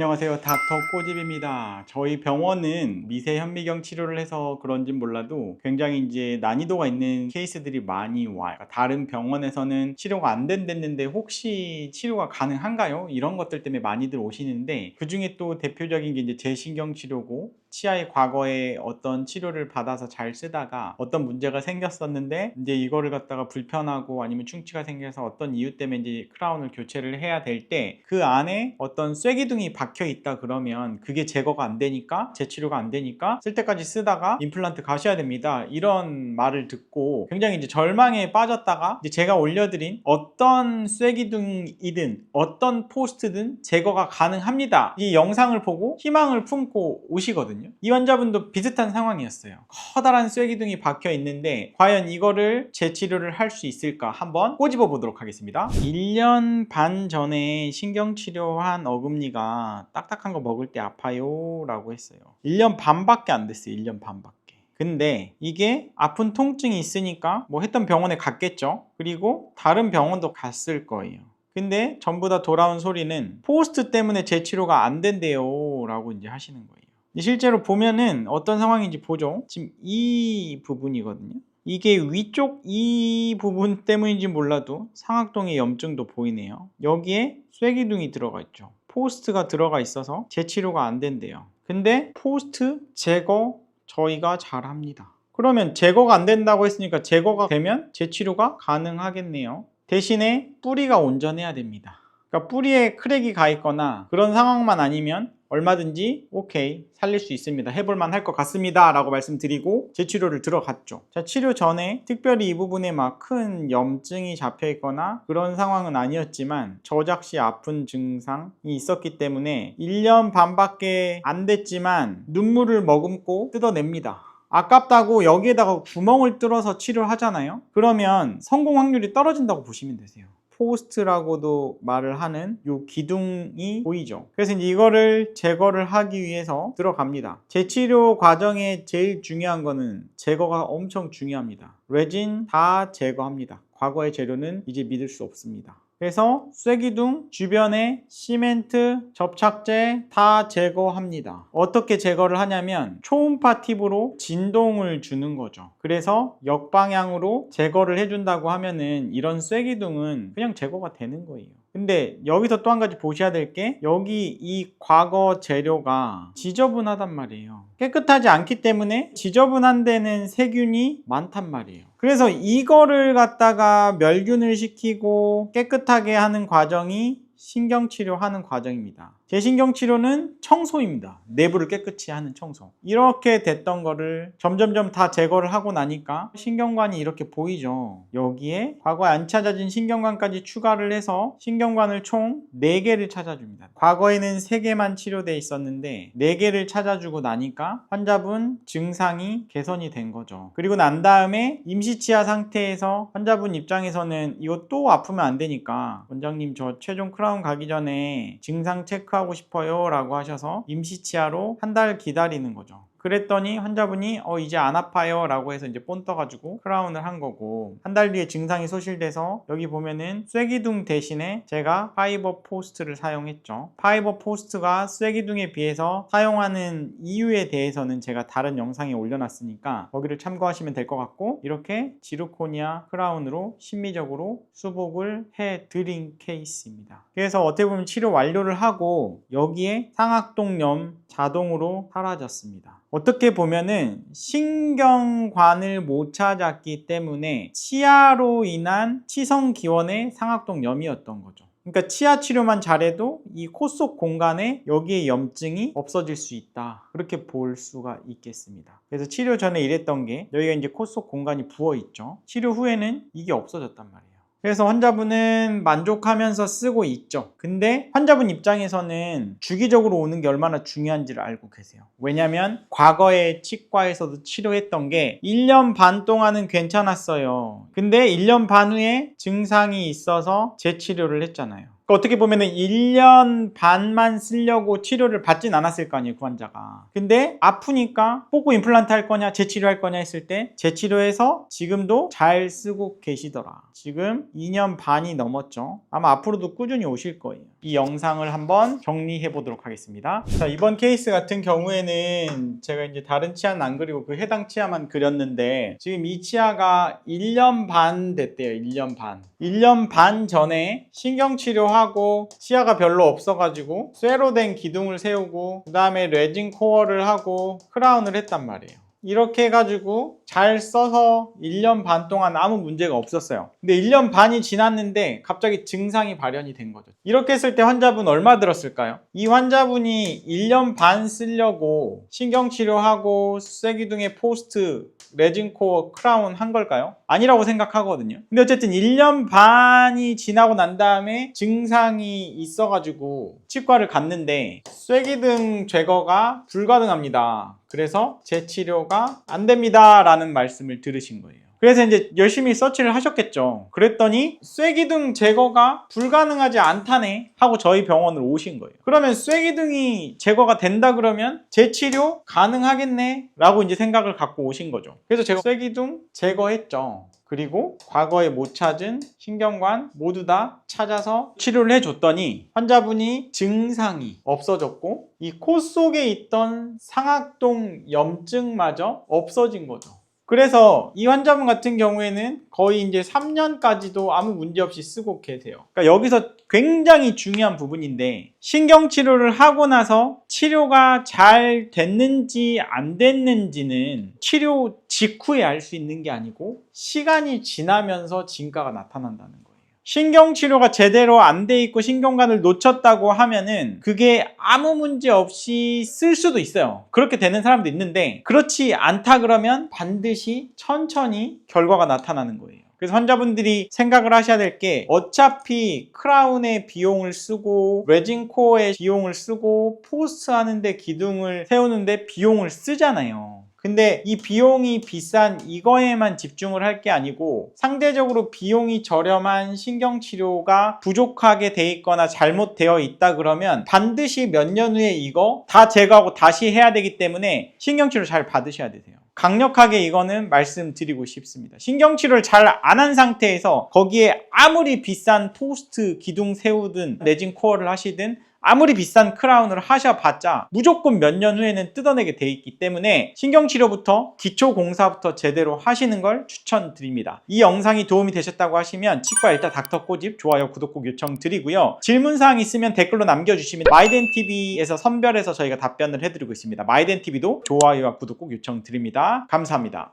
안녕하세요. 닥터 꼬집입니다. 저희 병원은 미세 현미경 치료를 해서 그런진 몰라도 굉장히 이제 난이도가 있는 케이스들이 많이 와요. 그러니까 다른 병원에서는 치료가 안 된댔는데 혹시 치료가 가능한가요? 이런 것들 때문에 많이들 오시는데 그 중에 또 대표적인 게 이제 재신경 치료고 치아의 과거에 어떤 치료를 받아서 잘 쓰다가 어떤 문제가 생겼었는데 이제 이거를 갖다가 불편하고 아니면 충치가 생겨서 어떤 이유 때문에 이제 크라운을 교체를 해야 될 때 그 안에 어떤 쐐기둥이 박혀 있다 그러면 그게 제거가 안 되니까 재치료가 안 되니까 쓸 때까지 쓰다가 임플란트 가셔야 됩니다. 이런 말을 듣고 굉장히 이제 절망에 빠졌다가 이제 제가 올려드린 어떤 쐐기둥이든 어떤 포스트든 제거가 가능합니다. 이 영상을 보고 희망을 품고 오시거든요. 이 환자분도 비슷한 상황이었어요. 커다란 쐐기둥이 박혀 있는데 과연 이거를 재치료를 할 수 있을까 한번 꼬집어 보도록 하겠습니다. 1년 반 전에 신경치료한 어금니가 딱딱한 거 먹을 때 아파요 라고 했어요. 1년 반밖에 안 됐어요. 1년 반밖에. 근데 이게 아픈 통증이 있으니까 뭐 했던 병원에 갔겠죠. 그리고 다른 병원도 갔을 거예요. 근데 전부 다 돌아온 소리는 포스트 때문에 재치료가 안 된대요 라고 이제 하시는 거예요. 실제로 보면은 어떤 상황인지 보죠. 지금 이 부분이거든요. 이게 위쪽 이 부분 때문인지 몰라도 상악동의 염증도 보이네요. 여기에 쐐기둥이 들어가 있죠. 포스트가 들어가 있어서 재치료가 안 된대요. 근데 포스트 제거 저희가 잘 합니다. 그러면 제거가 안 된다고 했으니까 제거가 되면 재치료가 가능하겠네요. 대신에 뿌리가 온전해야 됩니다. 그러니까 뿌리에 크랙이 가 있거나 그런 상황만 아니면 얼마든지 오케이 살릴 수 있습니다. 해볼만 할 것 같습니다. 라고 말씀드리고 재치료를 들어갔죠. 자, 치료 전에 특별히 이 부분에 막 큰 염증이 잡혀 있거나 그런 상황은 아니었지만 저작시 아픈 증상이 있었기 때문에 1년 반밖에 안 됐지만 눈물을 머금고 뜯어냅니다. 아깝다고 여기에다가 구멍을 뚫어서 치료하잖아요. 그러면 성공 확률이 떨어진다고 보시면 되세요. 포스트라고도 말을 하는 요 기둥이 보이죠. 그래서 이거를 제거를 하기 위해서 들어갑니다. 재치료 과정에 제일 중요한 거는 제거가 엄청 중요합니다. 레진 다 제거합니다. 과거의 재료는 이제 믿을 수 없습니다. 그래서 쐐기둥 주변에 시멘트, 접착제 다 제거합니다. 어떻게 제거를 하냐면 초음파 팁으로 진동을 주는 거죠. 그래서 역방향으로 제거를 해준다고 하면은 이런 쐐기둥은 그냥 제거가 되는 거예요. 근데 여기서 또 한 가지 보셔야 될 게 여기 이 과거 재료가 지저분하단 말이에요. 깨끗하지 않기 때문에 지저분한 데는 세균이 많단 말이에요. 그래서 이거를 갖다가 멸균을 시키고 깨끗하게 하는 과정이 신경치료하는 과정입니다. 재신경 치료는 청소입니다. 내부를 깨끗이 하는 청소. 이렇게 됐던 거를 점점점 다 제거를 하고 나니까 신경관이 이렇게 보이죠. 여기에 과거에 안 찾아진 신경관까지 추가를 해서 신경관을 총 4개를 찾아줍니다. 과거에는 3개만 치료돼 있었는데 4개를 찾아주고 나니까 환자분 증상이 개선이 된 거죠. 그리고 난 다음에 임시치아 상태에서 환자분 입장에서는 이거 또 아프면 안 되니까 원장님 저 최종 크라운 가기 전에 증상 체크하고 하고 싶어요 라고 하셔서 임시치아로 한 달 기다리는 거죠. 그랬더니 환자분이 어 이제 안 아파요. 라고 해서 이제 본 떠가지고 크라운을 한 거고 한 달 뒤에 증상이 소실돼서 여기 보면은 쐐기둥 대신에 제가 파이버 포스트를 사용했죠. 파이버 포스트가 쐐기둥에 비해서 사용하는 이유에 대해서는 제가 다른 영상에 올려놨으니까 거기를 참고하시면 될 것 같고 이렇게 지르코니아 크라운으로 심미적으로 수복을 해드린 케이스입니다. 그래서 어떻게 보면 치료 완료를 하고 여기에 상악동염 자동으로 사라졌습니다 어떻게 보면은 신경관을 못 찾았기 때문에 치아로 인한 치성 기원의 상악동 염이었던 거죠. 그러니까 치아 치료만 잘해도 이 코 속 공간에 여기에 염증이 없어질 수 있다. 그렇게 볼 수가 있겠습니다. 그래서 치료 전에 이랬던 게 여기가 이제 코 속 공간이 부어 있죠. 치료 후에는 이게 없어졌단 말이에요. 그래서 환자분은 만족하면서 쓰고 있죠. 근데 환자분 입장에서는 주기적으로 오는 게 얼마나 중요한지를 알고 계세요. 왜냐면 과거에 치과에서도 치료했던 게 1년 반 동안은 괜찮았어요. 근데 1년 반 후에 증상이 있어서 재치료를 했잖아요. 그러니까 어떻게 보면 은 1년 반만 쓰려고 치료를 받진 않았을 거 아니에요, 그 환자가. 근데 아프니까 포구 임플란트 할 거냐, 재치료할 거냐 했을 때 재치료해서 지금도 잘 쓰고 계시더라. 지금 2년 반이 넘었죠. 아마 앞으로도 꾸준히 오실 거예요. 이 영상을 한번 정리해 보도록 하겠습니다. 자, 이번 케이스 같은 경우에는 제가 이제 다른 치아는 안 그리고 그 해당 치아만 그렸는데 지금 이 치아가 1년 반 됐대요. 1년 반. 1년 반 전에 신경치료하 고 치아가 별로 없어가지고 쇠로 된 기둥을 세우고 그 다음에 레진 코어를 하고 크라운을 했단 말이에요. 이렇게 해가지고 잘 써서 1년 반 동안 아무 문제가 없었어요. 근데 1년 반이 지났는데 갑자기 증상이 발현이 된 거죠. 이렇게 했을 때 환자분 얼마 들었을까요? 이 환자분이 1년 반 쓰려고 신경치료하고 쇠기둥의 포스트, 레진 코어, 크라운 한 걸까요? 아니라고 생각하거든요. 근데 어쨌든 1년 반이 지나고 난 다음에 증상이 있어가지고 치과를 갔는데 쇠기둥 제거가 불가능합니다. 그래서 재치료가 안 됩니다. 라는 말씀을 들으신 거예요. 그래서 이제 열심히 서치를 하셨겠죠. 그랬더니 쇠기둥 제거가 불가능하지 않다네 하고 저희 병원을 오신 거예요. 그러면 쇠기둥이 제거가 된다 그러면 재치료 가능하겠네 라고 이제 생각을 갖고 오신 거죠. 그래서 제가 쇠기둥 제거했죠. 그리고 과거에 못 찾은 신경관 모두 다 찾아서 치료를 해줬더니 환자분이 증상이 없어졌고 이 코 속에 있던 상악동 염증마저 없어진 거죠. 그래서 이 환자분 같은 경우에는 거의 이제 3년까지도 아무 문제 없이 쓰고 계세요. 그러니까 여기서 굉장히 중요한 부분인데 신경치료를 하고 나서 치료가 잘 됐는지 안 됐는지는 치료 직후에 알 수 있는 게 아니고 시간이 지나면서 진가가 나타난다는 거예요. 신경치료가 제대로 안 돼 있고 신경관을 놓쳤다고 하면은 그게 아무 문제 없이 쓸 수도 있어요. 그렇게 되는 사람도 있는데 그렇지 않다 그러면 반드시 천천히 결과가 나타나는 거예요. 그래서 환자분들이 생각을 하셔야 될 게 어차피 크라운의 비용을 쓰고 레진 코어의 비용을 쓰고 포스트 하는데 기둥을 세우는데 비용을 쓰잖아요. 근데 이 비용이 비싼 이거에만 집중을 할 게 아니고 상대적으로 비용이 저렴한 신경치료가 부족하게 돼 있거나 잘못되어 있다 그러면 반드시 몇 년 후에 이거 다 제거하고 다시 해야 되기 때문에 신경치료 잘 받으셔야 되세요. 강력하게 이거는 말씀드리고 싶습니다. 신경치료를 잘 안 한 상태에서 거기에 아무리 비싼 토스트 기둥 세우든 레진 코어를 하시든 아무리 비싼 크라운을 하셔봤자 무조건 몇 년 후에는 뜯어내게 돼 있기 때문에 신경치료부터 기초공사부터 제대로 하시는 걸 추천드립니다. 이 영상이 도움이 되셨다고 하시면 치과 일단 닥터 꼬집 좋아요 구독 꼭 요청드리고요. 질문사항 있으면 댓글로 남겨주시면 마이덴TV에서 선별해서 저희가 답변을 해드리고 있습니다. 마이덴TV도 좋아요와 구독 꼭 요청드립니다. 감사합니다.